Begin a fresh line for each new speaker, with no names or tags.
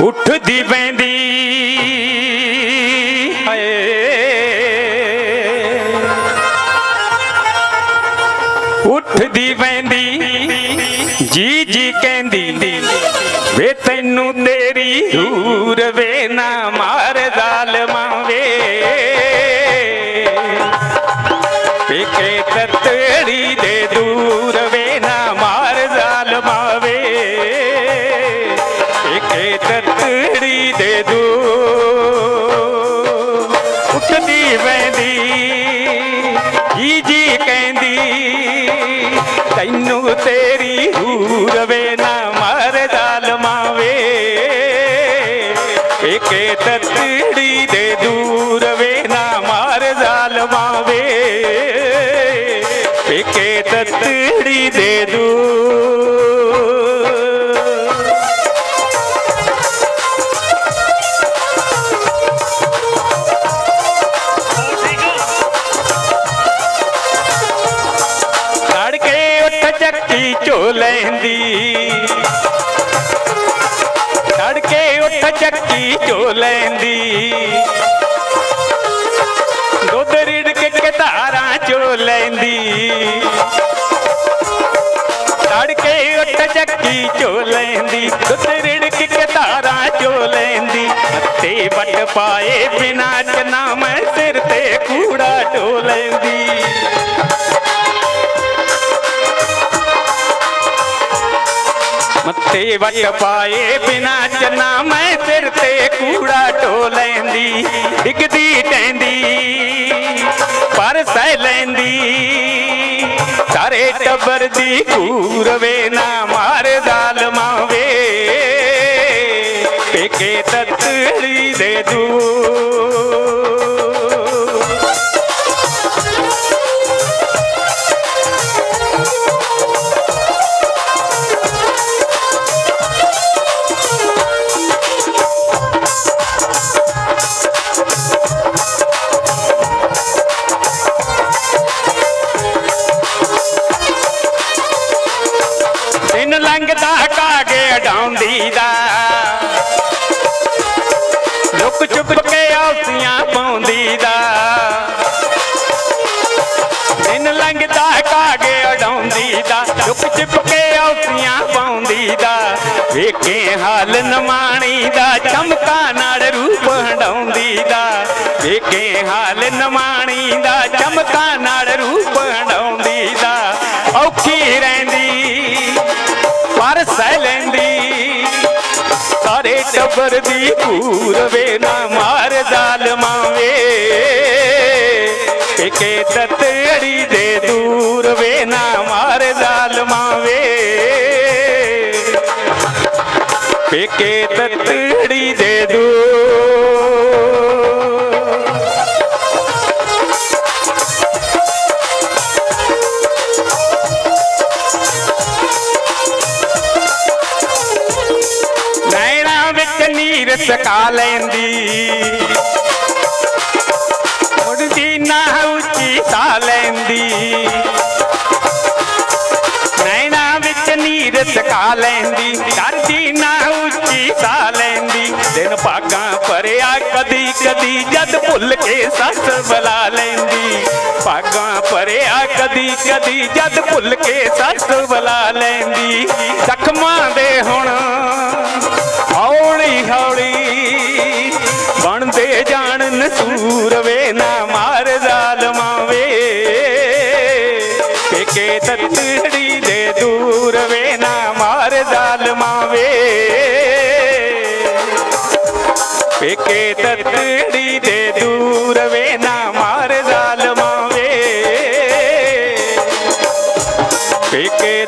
ਉੱਠਦੀ ਪੈਂਦੀ। ਉੱਠਦੀ ਪੈਂਦੀ। ਜੀ ਜੀ ਕਹਿੰਦੀ ਵੇ ਤੈਨੂੰ ਤੇਰੀ ਦੂਰ ਵੇ ਨਾ ਮਾਰ। ਉੱਠਦੀ ਵੈਂਦੀ ਜੀ ਜੀ ਕਹਿੰਦੀ, ਤੈਨੂੰ ਤੇਰੀ ਦੂਰ ਵੇ ਨਾ ਮਾਰ ਜ਼ਾਲਮਾਂ ਵੇ ਪੇਕੇ ਤਤੜੀ ਦੇ ਦੂਰ ਵੇ ਨਾ ਮਾਰ ਜ਼ਾਲਮਾਂ ਵੇ ਪੇਕੇ ਤਤੜੀ ਦੇ ਦੂਰ ਚੱਕੀ ਝੋ ਲੈਂਦੀ। ਤੜਕੇ ਉੱਠ ਚੱਕੀ ਝੋ ਲੈਂਦੀ। ਦੁੱਧ ਰਿੜਕ ਕੇ ਧਾਰਾਂ ਚੋ ਲੈਂਦੀ। ਤੜਕੇ ਉੱਠ ਚੱਕੀ ਝੋ ਲੈਂਦੀ। ਦੁੱਧ ਰਿੜਕ ਕੇ ਧਾਰਾਂ ਚੋ ਲੈਂਦੀ। ਹੱਥੇ ਵੱਟ ਪਾਏ ਬਿਨਾ ਚਨਾ ਵੱਟ ਪਾਏ ਬਿਨਾ ਚੰਨਾ ਮੈਂ ਸਿਰ ਤੇ ਕੂੜਾ ਢੋ ਲੈਂਦੀ, ਡਿੱਗਦੀ ਟੈਂਦੀ ਪਰ ਸਹਿ ਲੈਂਦੀ। ਸਾਰੇ ਟੱਬਰ ਦੀ ਕੂਰਵੇ ਨਾ ਮਾਰ ਜ਼ਾਲਮਾਂ ਵੇ, ਪੇਕੇ ਤਤੜੀ ਦੇ ਦੂ ਕਾਗੇ ਦਾ ਲੁਕ ਚੁੱਕ ਕੇ ਆਸੀਆਂ ਪਾਉਂਦੀ ਦਾ ਦਿਨ ਲੰਘਦਾ, ਕਾਗੇ ਅਡਾਉਂਦੀ ਦਾ ਲੁਕ ਚੁੱਕ ਕੇ ਆਸੀਆਂ ਪਾਉਂਦੀ ਦਾ ਵੇਖੇ ਹਾਲ ਨਮਾਣੀ ਦਾ, ਚਮਕਾ ਨਾਲ ਰੂਪ ਹੰਡਾਉਂਦੀ ਦਾ ਵੇਖੇ ਹਾਲ ਨਮਾਣੀ ਦਾ, ਚਮਕਾ ਨਾਲ ਰੂਪ ਹੰਡਾਉਂਦੀ ਦਾ ਔਖੀ ਰਹਿੰਦੀ ਪਰ ਸਹਿ ਲੈਂਦੀ ਸਾਰੇ ਟੱਬਰ ਦੀ ਭੂਰ ਨਾ ਮਾਰ ਜ਼ਾਲਮਾਂ ਵੇ। ਪੇਕੇ ਤਤੜੀ ਦੇ ਦੂਰ ਵੇ ਨਾ ਮਾਰ ਜ਼ਾਲਮਾਂ ਵੇ। ਪੇਕੇ ਤਤੜੀ ਦੇ ਦੂਰ ਨੀਰ ਸਕਾ ਲੈਂਦੀ। ਮੁੜਦੀ ਨਾ ਉੱਚੀ ਸਾ ਲੈਂਦੀ। ਨੈਣਾ ਵਿੱਚ ਨੀਰ ਸਕਾ ਲੈਂਦੀ, ਡਰਦੀ ਨਾ ਉੱਚੀ ਸਾ ਲੈਂਦੀ। ਦਿਨ ਭਾਗਾਂ ਭਰਿਆ ਕਦੀ ਕਦੀ, ਜਦ ਭੁੱਲ ਕੇ ਸੱਸ ਬੁਲਾ ਲੈਂਦੀ। ਭਾਗਾਂ ਭਰਿਆ ਕਦੀ ਕਦੀ, ਜਦ ਭੁੱਲ ਕੇ ਸੱਸ ਬੁਲਾ ਲੈਂਦੀ। ਜ਼ਖਮਾਂ ਦੇ ਹੁਣ ਪੇਕੇ ਤਤੜੀ ਦੇ ਦੂਰ ਵੇ ਨਾ ਮਾਰ ਜ਼ਾਲਮਾਂ ਵੇ। ਪੇਕੇ